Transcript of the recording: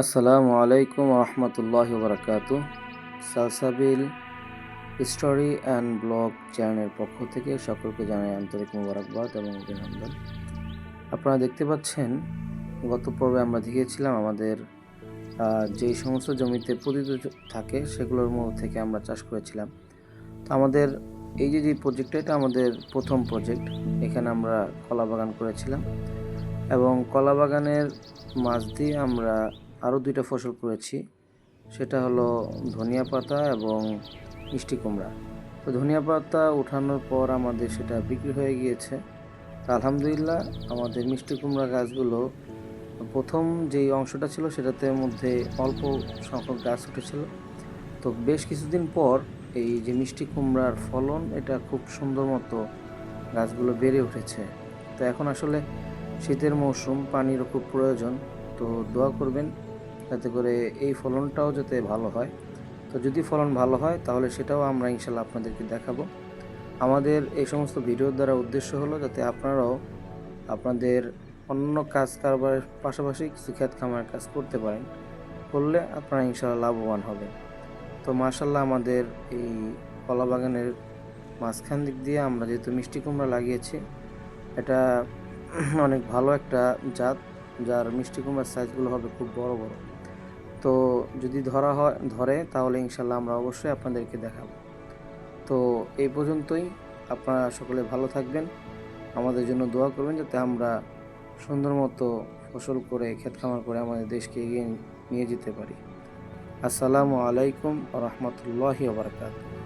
আসসালামু আলাইকুম রহমতুল্লাহ বরকাত সালসাবিল স্টোরি অ্যান্ড ব্লগ চ্যানেলের পক্ষ থেকে সকলকে জানাই আন্তরিক মোবারকবাদ এবং অভিনন্দন। আপনারা দেখতে পাচ্ছেন, গত পর্বে আমরা দেখিয়েছিলাম আমাদের যেই সমস্ত জমিতে পতিত থাকে সেগুলোর মধ্যে থেকে আমরা চাষ করেছিলাম। তো আমাদের, এই যে যে প্রজেক্টটা এটা আমাদের প্রথম প্রজেক্ট এখানে আমরা কলা বাগান করেছিলাম এবং কলা বাগানের মাছ দিয়ে আমরা আরও দুইটা ফসল করেছি। সেটা হলো ধনিয়া পাতা এবং মিষ্টি কুমড়া। তো ধনিয়া পাতা ওঠানোর পর আমাদের সেটা বিক্রি হয়ে গিয়েছে। আলহামদুলিল্লাহ আমাদের মিষ্টি কুমড়া গাছগুলো প্রথম যেই অংশটা ছিল সেটাতে মধ্যে অল্প সংখ্যক গাছ উঠেছিল। তো বেশ কিছুদিন পর এই যে মিষ্টি কুমড়ার ফলন, এটা খুব সুন্দর মতো গাছগুলো বেড়ে উঠেছে। তো এখন আসলে শীতের মৌসুম, পানিরও খুব প্রয়োজন। তো দোয়া করবেন যাতে করে এই ফলনটাও যাতে ভালো হয়। তো যদি ফলন ভালো হয়, তাহলে সেটাও আমরা ইনশাল্লাহ আপনাদেরকে দেখাবো। আমাদের এই সমস্ত ভিডিওর দ্বারা উদ্দেশ্য হলো যাতে আপনারাও আপনাদের অন্য কাজ কারবারের পাশাপাশি কিছু ক্ষেত খামার কাজ করতে পারেন, করলে আপনারা ইনশাল্লাহ লাভবান হবেন। তো মার্শাল্লাহ আমাদের এই কলা বাগানের মাঝখান দিক দিয়ে আমরা যেহেতু মিষ্টি কুমড়া লাগিয়েছি, এটা অনেক ভালো একটা জাত, যার মিষ্টি কুমড়ার সাইজগুলো হবে খুব বড় বড়। যদি ধরা হয়, ধরে, তাহলে ইনশাল্লাহ আমরা অবশ্যই আপনাদেরকে দেখাব। তো এই পর্যন্তই। আপনারা সকলে ভালো থাকবেন। আমাদের জন্য দোয়া করবেন যাতে আমরা সুন্দর মতো ফসল করে ক্ষেত খামার করে আমাদের দেশকে এগিয়ে নিয়ে যেতে পারি। আসসালামু আলাইকুম রহমতুল্লাহি বারকাতুহ।